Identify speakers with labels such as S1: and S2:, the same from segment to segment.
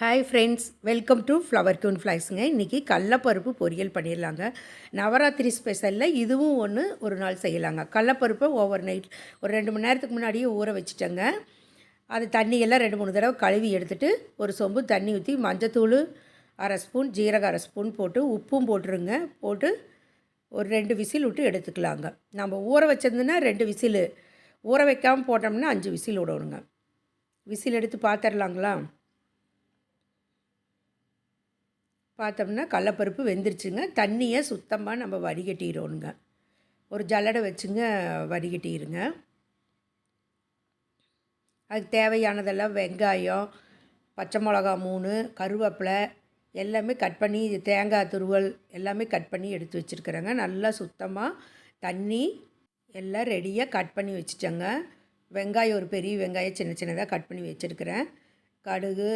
S1: Hi friends welcome to flower queen ஃப்ளைஸுங்க இன்றைக்கி கடலப்பருப்பு பொரியல் பண்ணிடலாங்க. நவராத்திரி ஸ்பெஷலில் இதுவும் ஒன்று ஒரு நாள் செய்யலாங்க. கடலப்பருப்பை ஓவர் நைட் ஒரு ரெண்டு மணி நேரத்துக்கு முன்னாடியே ஊற வச்சுட்டேங்க. அது தண்ணியெல்லாம் ரெண்டு மூணு தடவை கழுவி எடுத்துட்டு ஒரு சொம்பு தண்ணி ஊற்றி மஞ்சத்தூள் அரை ஸ்பூன் ஜீரகம் அரை ஸ்பூன் போட்டு உப்பும் போட்டுருங்க. போட்டு ஒரு ரெண்டு விசில் விட்டு எடுத்துக்கலாங்க. நம்ம ஊற வச்சிருந்தோன்னா ரெண்டு விசில். ஊற வைக்காமல் போட்டோம்னா அஞ்சு விசில் விடணுங்க. விசில் எடுத்து பார்த்துடலாங்களா பார்த்தோம்னா கடலப்பருப்பு வெந்துருச்சுங்க. தண்ணியை சுத்தமாக நம்ம வடிகட்டிடணுங்க. ஒரு ஜல்லடை வச்சுங்க வடிகட்டிடுங்க அதுக்கு தேவையானதெல்லாம் வெங்காயம் பச்சை மிளகா மூணு கருவேப்பிலை எல்லாமே கட் பண்ணி தேங்காய் துருவல் எல்லாமே கட் பண்ணி எடுத்து வச்சுருக்குறேங்க. நல்லா சுத்தமாக தண்ணி எல்லாம் ரெடியாக கட் பண்ணி வச்சுட்டேங்க. வெங்காயம் ஒரு பெரிய வெங்காயம் சின்ன சின்னதாக கட் பண்ணி வச்சுருக்கிறேன். கடுகு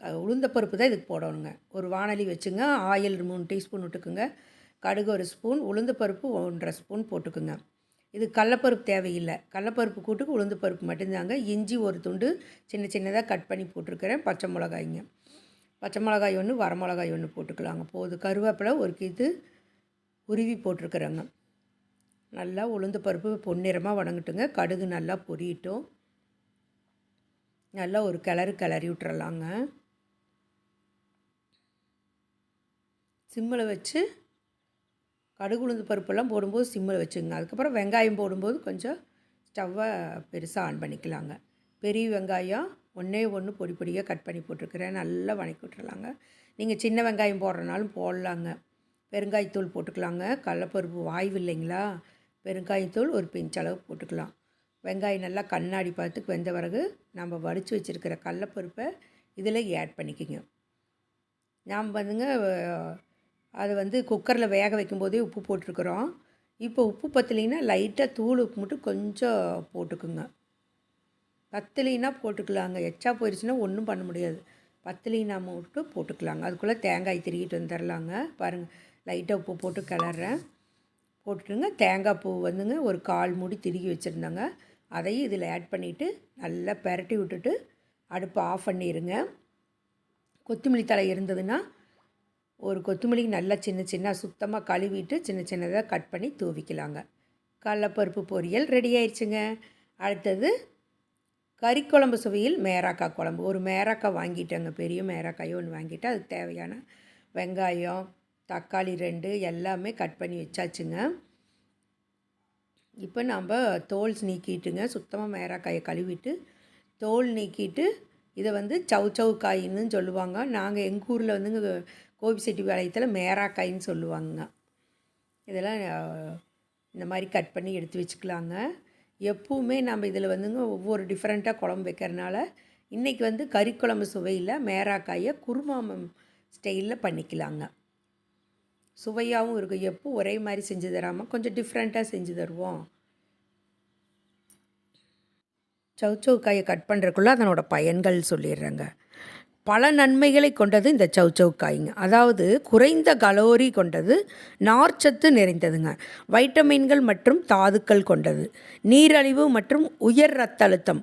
S1: உளுந்தப்பருப்பு தான் இதுக்கு போடணுங்க. ஒரு வாணலி வச்சுங்க ஆயில் மூணு டீஸ்பூன் விட்டுக்குங்க. கடுகு ஒரு ஸ்பூன் உளுந்தப்பருப்பு ஒன்றரை ஸ்பூன் போட்டுக்குங்க. இது கடலப்பருப்பு தேவையில்லை. கடலப்பருப்பு கூட்டுக்கு உளுந்து பருப்பு மட்டும்தாங்க. இஞ்சி ஒரு துண்டு சின்ன சின்னதாக கட் பண்ணி போட்டிருக்கிறேன். பச்சை மிளகாய்ங்க. பச்சை மிளகாய் ஒன்று வரமிளகாய் ஒன்று போட்டுக்கலாங்க. போதும் கருவேப்பிலை ஒரு கீத்து உருவி போட்டிருக்கிறேங்க. நல்லா உளுந்து பருப்பு பொன்னிறமாக வணங்கட்டுங்க. கடுகு நல்லா பொரியட்டும். நல்லா ஒரு கிளறு கிளறி விட்டுறலாங்க. சிம்மில் வச்சு கடுகு உளுந்து பருப்பெல்லாம் போடும்போது சிம்மில் வச்சுங்க அதுக்கப்புறம் வெங்காயம் போடும்போது கொஞ்சம் ஸ்டவ்வை பெருசாக ஆன் பண்ணிக்கலாங்க. பெரிய வெங்காயம் ஒன்றே ஒன்று பொடி பொடியாக கட் பண்ணி போட்டிருக்கிறேன். நல்லா வணக்கி விட்டுறலாங்க. நீங்கள் சின்ன வெங்காயம் போடுறனாலும் போடலாங்க. பெருங்காயத்தூள் போட்டுக்கலாங்க. கடலப்பருப்பு வாய்வு இல்லைங்களா? பெருங்காயத்தூள் ஒரு பிஞ்ச் அளவு போட்டுக்கலாம். வெங்காயம் நல்லா கண்ணாடி பார்த்துக்கு வெந்த பிறகு நம்ம வடித்து வச்சுருக்கிற கடலப்பருப்பை இதில் ஆட் பண்ணிக்கோங்க. நாம் வந்துங்க அது வந்து குக்கரில் வேக வைக்கும்போதே உப்பு போட்டிருக்கிறோம். இப்போ உப்பு பத்தலைன்னா லைட்டாக தூள் உப்பு மட்டும் கொஞ்சம் போட்டுக்குங்க. பத்தலைன்னா போட்டுக்கலாங்க. எச்சா போயிடுச்சுன்னா ஒன்றும் பண்ண முடியாது. பத்தலைனா மட்டும் போட்டுக்கலாங்க. அதுக்குள்ளே தேங்காய் திருகிட்டு வந்துடலாங்க பாருங்கள் லைட்டாக உப்பு போட்டு கிளறேன். போட்டுட்டுங்க தேங்காய் பூ வந்துங்க ஒரு கால் மூடி திருகி வச்சுருந்தாங்க. அதையும் இதில் ஆட் பண்ணிவிட்டு நல்லா பரட்டி விட்டுட்டு அடுப்பை ஆஃப் பண்ணிடுங்க கொத்தமல்லி தழை இருந்ததுன்னா ஒரு கொத்தமல்லி நல்லா சின்ன சின்ன சுத்தமாக கழுவிட்டு சின்ன சின்னதாக கட் பண்ணி தூவிக்கலாங்க. கடலப்பருப்பு பொரியல் ரெடி ஆயிடுச்சுங்க அடுத்தது கறிக்குழம்பு சுவையில் மேராக்காய் குழம்பு. ஒரு மேராக்காய் வாங்கிட்டேங்க. பெரிய மேராக்காய் ஒன்று வாங்கிட்டு அதுக்கு தேவையான வெங்காயம் தக்காளி ரெண்டு எல்லாமே கட் பண்ணி வச்சாச்சுங்க. இப்போ நம்ம தோல் நீக்கிட்டுங்க. சுத்தமாக மேராக்காயை கழுவிட்டு தோல் நீக்கிட்டு இதை வந்து சவு சவு காயின்னு சொல்லுவாங்க. நாங்கள் எங்கள் ஊரில் வந்துங்க கோபிசெட்டிபாளையத்தில் மேராக்காயின்னு சொல்லுவாங்க. இதெல்லாம் இந்த மாதிரி கட் பண்ணி எடுத்து வச்சுக்கலாங்க. எப்பவுமே நம்ம இதில் வந்துங்க ஒவ்வொரு டிஃப்ரெண்ட்டாக குழம்பு வைக்கிறனால இன்றைக்கி வந்து கறிக்குழம்பு சுவையில் மேராக்காயை குருமா ஸ்டைலில் பண்ணிக்கலாங்க. சுவையாகவும் இருக்கும். எப்போ ஒரே மாதிரி செஞ்சு தராமல் கொஞ்சம் டிஃப்ரெண்ட்டாக செஞ்சு தருவோம். சவுச்சவுக்காயை கட் பண்ணுறக்குள்ளே அதனோட பயன்கள் சொல்லிடுறேங்க. பல நன்மைகளை கொண்டது இந்த சவுச்சவுக்காய்ங்க அதாவது குறைந்த கலோரி கொண்டது நார்ச்சத்து நிறைந்ததுங்க. வைட்டமின்கள் மற்றும் தாதுக்கள் கொண்டது. நீரழிவு மற்றும் உயர் ரத்த அழுத்தம்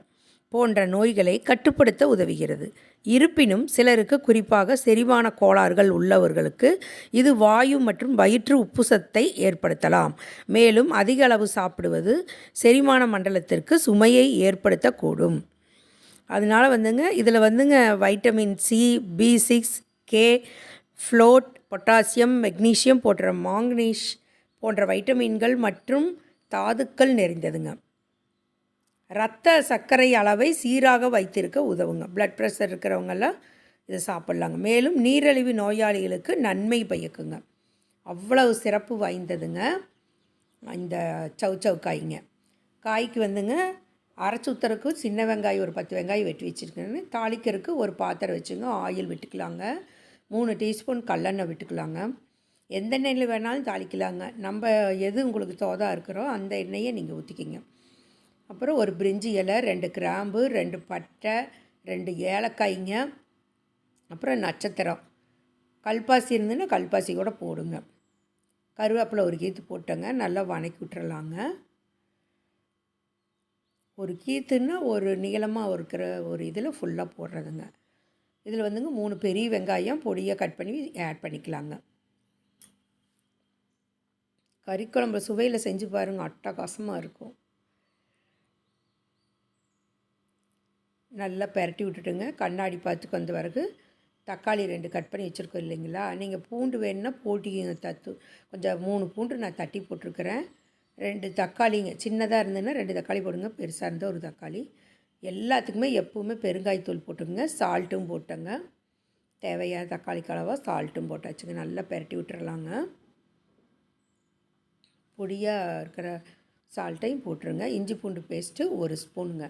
S1: போன்ற நோய்களை கட்டுப்படுத்த உதவுகிறது. இருப்பினும் சிலருக்கு குறிப்பாக செரிமான கோளாறுகள் உள்ளவர்களுக்கு இது வாயு மற்றும் வயிற்று உப்புசத்தை ஏற்படுத்தலாம். மேலும் அதிக அளவு சாப்பிடுவது செரிமான மண்டலத்திற்கு சுமையை ஏற்படுத்தக்கூடும். அதனால வந்துங்க இதில் வந்துங்க vitamin C B six K float potassium magnesium போன்ற மாங்கனீஷ் போன்ற வைட்டமின்கள் மற்றும் தாதுக்கள் நிறைந்ததுங்க. ரத்த சர்க்கரை அளவை சீராக வைத்திருக்க உதவுங்க. பிளட் ப்ரெஷர் இருக்கிறவங்கெல்லாம் இதை சாப்பிட்லாங்க. மேலும் நீரிழிவு நோயாளிகளுக்கு நன்மை பயக்குங்க. அவ்வளவு சிறப்பு வாய்ந்ததுங்க. இந்த சவு சவு காய்ங்க. காய்க்கு வந்துங்க அரைச்சி ஊத்துறதுக்கு சின்ன வெங்காயம் ஒரு பத்து வெங்காயம் வெட்டி வச்சுருக்கேன்னு. தாளிக்கிறதுக்கு ஒரு பாத்திரம் வச்சுங்க ஆயில் விட்டுக்கலாங்க. மூணு டீஸ்பூன் கல்லெண்ணெய் விட்டுக்கலாங்க. எந்த எண்ணெயில் வேணாலும் தாளிக்கலாங்க. நம்ம எது உங்களுக்கு தோதாக இருக்கிறோ அந்த எண்ணெயை நீங்கள் ஊற்றிக்கிங்க அப்புறம் ஒரு பிரிஞ்சி இலை ரெண்டு கிராம்பு ரெண்டு பட்டை ரெண்டு ஏலக்காய்ங்க. அப்புறம் நட்சத்திரம். கல்பாசி இருந்துன்னா கல்பாசி கூட போடுங்க. கருவேப்பிலை ஒரு கீத்து போட்டங்க. நல்லா வணக்கி விட்டுறலாங்க. ஒரு கீத்துன்னா ஒரு நீளமாக இருக்கிற ஒரு இதில் ஃபுல்லாக போடுறதுங்க. இதில் வந்துங்க மூணு பெரிய வெங்காயம் பொடியாக கட் பண்ணி ஆட் பண்ணிக்கலாங்க. கறிக்குழம்பு சுவையில் செஞ்சு பாருங்கள் அட்டகாசமாக இருக்கும். நல்லா பெரட்டி விட்டுட்டுங்க கண்ணாடி பார்த்துக்கு வந்த பிறகு தக்காளி ரெண்டு கட் பண்ணி வச்சுருக்கோம் இல்லைங்களா? நீங்கள் பூண்டு வேணுன்னா போட்டிங்க தத்து கொஞ்சம் மூணு பூண்டு நான் தட்டி போட்டிருக்கிறேன். ரெண்டு தக்காளிங்க சின்னதாக இருந்ததுன்னா ரெண்டு தக்காளி போடுங்க பெருசாக இருந்தால் ஒரு தக்காளி. எல்லாத்துக்குமே எப்போவுமே பெருங்காயத்தூள் போட்டுங்க சால்ட்டும் போட்டங்க. தேவையான தக்காளி கலவாக சால்ட்டும் போட்டாச்சுங்க நல்லா பெரட்டி விட்டுறலாங்க. பொடியாக இருக்கிற சால்ட்டையும் போட்டுருங்க. இஞ்சி பூண்டு பேஸ்ட்டு ஒரு ஸ்பூனுங்க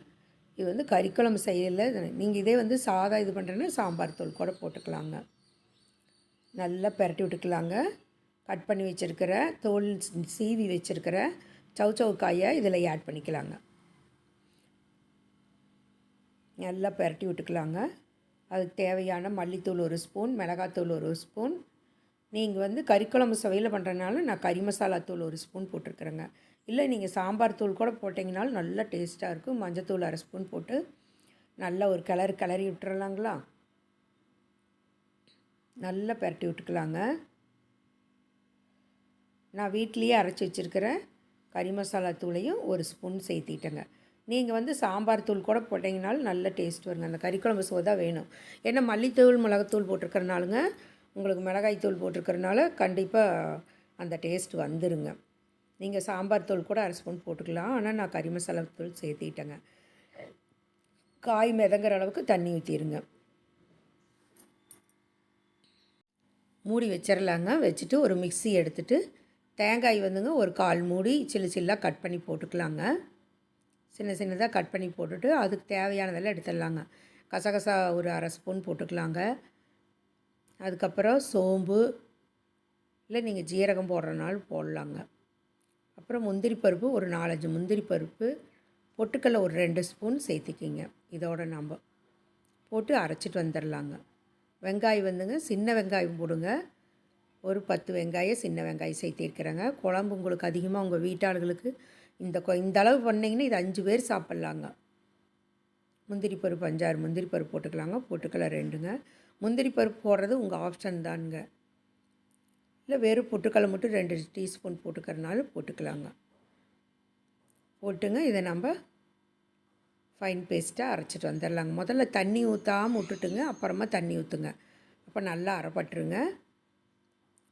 S1: இது வந்து கறிக்குழம்பு செய்யல நீங்கள் இதே வந்து சாதா இது பண்ணுறேன்னா சாம்பார் தூள் கூட போட்டுக்கலாங்க. நல்லா பெரட்டி விட்டுக்கலாங்க. கட் பண்ணி வச்சுருக்கிற தோல் சீவி வச்சுருக்கிற சவு காயை இதில் ஆட் பண்ணிக்கலாங்க. நல்லா பரட்டி விட்டுக்கலாங்க. அதுக்கு தேவையான மல்லித்தூள் ஒரு ஸ்பூன் மிளகாத்தூள் ஒரு ஸ்பூன். நீங்கள் வந்து கறிக்குழம்பு சுவையில் பண்ணுறதுனால நான் கறி மசாலா தூள் ஒரு ஸ்பூன் போட்டிருக்குறேங்க. இல்லை நீங்கள் சாம்பார் தூள் கூட போட்டிங்கனாலும் நல்லா டேஸ்ட்டாக இருக்கும். மஞ்சத்தூள் அரை ஸ்பூன் போட்டு நல்லா ஒரு கிளறு கிளறி விட்டுறலாங்களா? நல்லா பரட்டி விட்டுக்கலாங்க. நான் வீட்லேயே அரைச்சி வச்சுருக்கிற கறி மசாலா தூளையும் ஒரு ஸ்பூன் சேர்த்திட்டேங்க. நீங்கள் வந்து சாம்பார் தூள் கூட போட்டிங்கனாலும் நல்ல டேஸ்ட் வருங்க. அந்த கறிக்குழம்பு தான் வேணும். ஏன்னா மல்லித்தூள் மிளகாத்தூள் போட்டிருக்கறனாலுங்க உங்களுக்கு மிளகாய் தூள் போட்டிருக்கறனால கண்டிப்பாக அந்த டேஸ்ட் வந்துடுங்க நீங்கள் சாம்பார் தூள் கூட அரை ஸ்பூன் போட்டுக்கலாம். ஆனால் நான் கறி மசாலா தூள் சேர்த்திட்டேங்க. காய் மிதங்குற அளவுக்கு தண்ணி ஊற்றிடுங்க மூடி வச்சிடலாங்க வச்சுட்டு ஒரு மிக்சி எடுத்துகிட்டு தேங்காய் வந்துங்க ஒரு கால் மூடி சில்லு சில்லாக கட் பண்ணி போட்டுக்கலாங்க. சின்ன சின்னதாக கட் பண்ணி போட்டுட்டு அதுக்கு தேவையானதெல்லாம் எடுத்துடலாங்க. கசகசா ஒரு அரை ஸ்பூன் போட்டுக்கலாங்க. அதுக்கப்புறம் சோம்பு இல்லை நீங்கள் ஜீரகம் போடுறனாலும் போடலாங்க. அப்புறம் முந்திரி பருப்பு ஒரு நாலஞ்சு முந்திரி பருப்பு பொட்டுக்கல்ல ஒரு ரெண்டு ஸ்பூன் சேர்த்திக்கிங்க. இதோட நம்ம போட்டு அரைச்சிட்டு வந்துடலாங்க. வெங்காயம் வந்துங்க சின்ன வெங்காயம் போடுங்க. ஒரு பத்து வெங்காயம் சின்ன வெங்காயம் சேர்த்திருக்கிறேங்க குழம்பு உங்களுக்கு அதிகமாக உங்கள் வீட்டாளர்களுக்கு இந்த இந்த அளவு பண்ணிங்கன்னா இது அஞ்சு பேர் சாப்பிட்லாங்க. முந்திரி பருப்பு அஞ்சாறு முந்திரி பருப்பு போட்டுக்கலாங்க. பொட்டுக்கடலை ரெண்டுங்க. முந்திரி பருப்பு போடுறது உங்கள் ஆப்ஷன் தானுங்க. இல்லை வெறும் பொட்டுக்கடலை மட்டும் ரெண்டு டீஸ்பூன் போட்டுக்கிறனாலும் போட்டுக்கலாங்க. போட்டுங்க. இதை நம்ம ஃபைன் பேஸ்ட்டாக அரைச்சிட்டு வந்துடலாங்க. முதல்ல தண்ணி ஊற்றாமல் விட்டுட்டுங்க. அப்புறமா தண்ணி ஊற்றுங்க அப்போ நல்லா அரைப்பட்டுருங்க.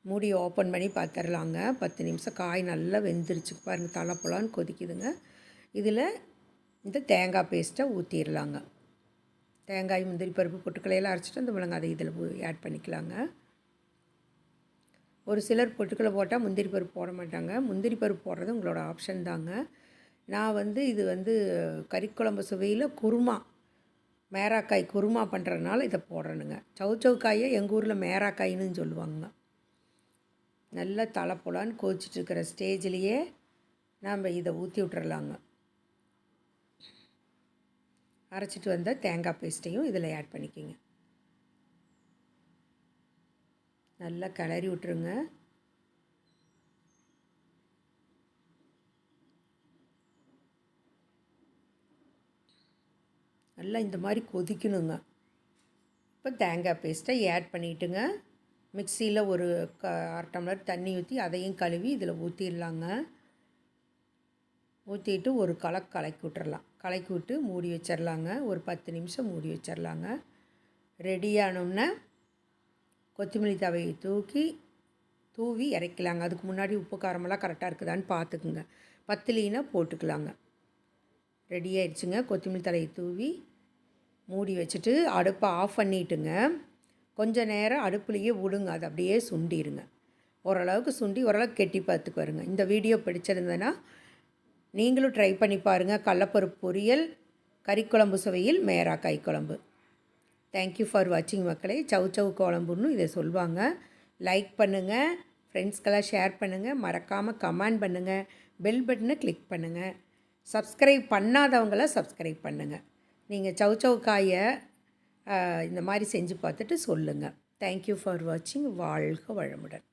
S1: மூடி ஓப்பன் பண்ணி பார்த்துடலாங்க பத்து நிமிஷம் காய் நல்லா வெந்துருச்சு. பாருங்கள் தலைப்பலான்னு கொதிக்குதுங்க. இதில் இந்த தேங்காய் பேஸ்ட்டை ஊற்றிடலாங்க தேங்காய் முந்திரி பருப்பு பொட்டுக்கலையெல்லாம் அரைச்சிட்டு அந்த மிளகாய் அதை இதில் ஆட் பண்ணிக்கலாங்க. ஒரு சிலர் பொட்டுக்கலை போட்டால் முந்திரி பருப்பு போட மாட்டாங்க. முந்திரி பருப்பு போடுறது உங்களோட ஆப்ஷன் தாங்க. நான் வந்து இது வந்து கறிக்குழம்பு சுவையில் குருமா மேராக்காய் குருமா பண்ணுறதுனால இதை போடுறேனுங்க. சவு சவுக்காயை எங்கள் ஊரில் மேராக்காயின்னு சொல்லுவாங்க. நல்லா தலை போலான்னு கொதிச்சிட்ருக்கிற ஸ்டேஜ்லேயே நாம் இதை ஊற்றி விட்டுறலாங்க அரைச்சிட்டு வந்த தேங்காய் பேஸ்ட்டையும் இதில் ஆட் பண்ணிக்கோங்க. நல்லா கிளறி விட்டுருங்க நல்லா இந்த மாதிரி கொதிக்கணுங்க. இப்போ தேங்காய் பேஸ்ட்டை ஆட் பண்ணிவிட்டுங்க மிக்சியில் ஒரு க அரை டம்ளர் தண்ணி ஊற்றி அதையும் கழுவி இதில் ஊற்றிடலாங்க ஊற்றிட்டு ஒரு கலக்கு கலக்கி விட்டுறலாம். கலக்கி விட்டு மூடி வச்சிடலாங்க. ஒரு பத்து நிமிஷம் மூடி வச்சிடலாங்க. ரெடியானோம்னா கொத்தமல்லி தவையை தூக்கி தூவி இறக்கலாங்க. அதுக்கு முன்னாடி உப்பு காரமெல்லாம் கரெக்டாக இருக்குதான்னு பார்த்துக்குங்க. பத்துலினா போட்டுக்கலாங்க. ரெடி ஆயிடுச்சுங்க. கொத்தமல்லி தலையை தூவி மூடி வச்சுட்டு அடுப்பை ஆஃப் பண்ணிட்டுங்க. கொஞ்சம் நேரம் அடுப்புலேயே விடுங்க. அது அப்படியே சுண்டிடுங்க. ஓரளவுக்கு சுண்டி ஓரளவுக்கு கெட்டி பார்த்துக்கு வருங்க. இந்த வீடியோ பிடிச்சிருந்ததுன்னா நீங்களும் ட்ரை பண்ணி பாருங்கள் கடலப்பருப்பு பொரியல் கறிக்குழம்பு சுவையில் மேரா கை குழம்பு. தேங்க்யூ ஃபார் வாட்சிங் மக்களே. சவு சவு குழம்புன்னு இதை சொல்லுவாங்க லைக் பண்ணுங்கள் ஃப்ரெண்ட்ஸ்க்கெல்லாம் ஷேர் பண்ணுங்கள் மறக்காமல் கமெண்ட் பண்ணுங்கள் பெல் பட்டனை கிளிக் பண்ணுங்கள் சப்ஸ்கிரைப் பண்ணாதவங்களாம் சப்ஸ்கிரைப் பண்ணுங்கள் நீங்கள் சவு சவு காயை இந்த மாதிரி செஞ்சு பார்த்துட்டு சொல்லுங்கள் தேங்க்யூ ஃபார் வாட்சிங் வாழ்க வளமுடன்.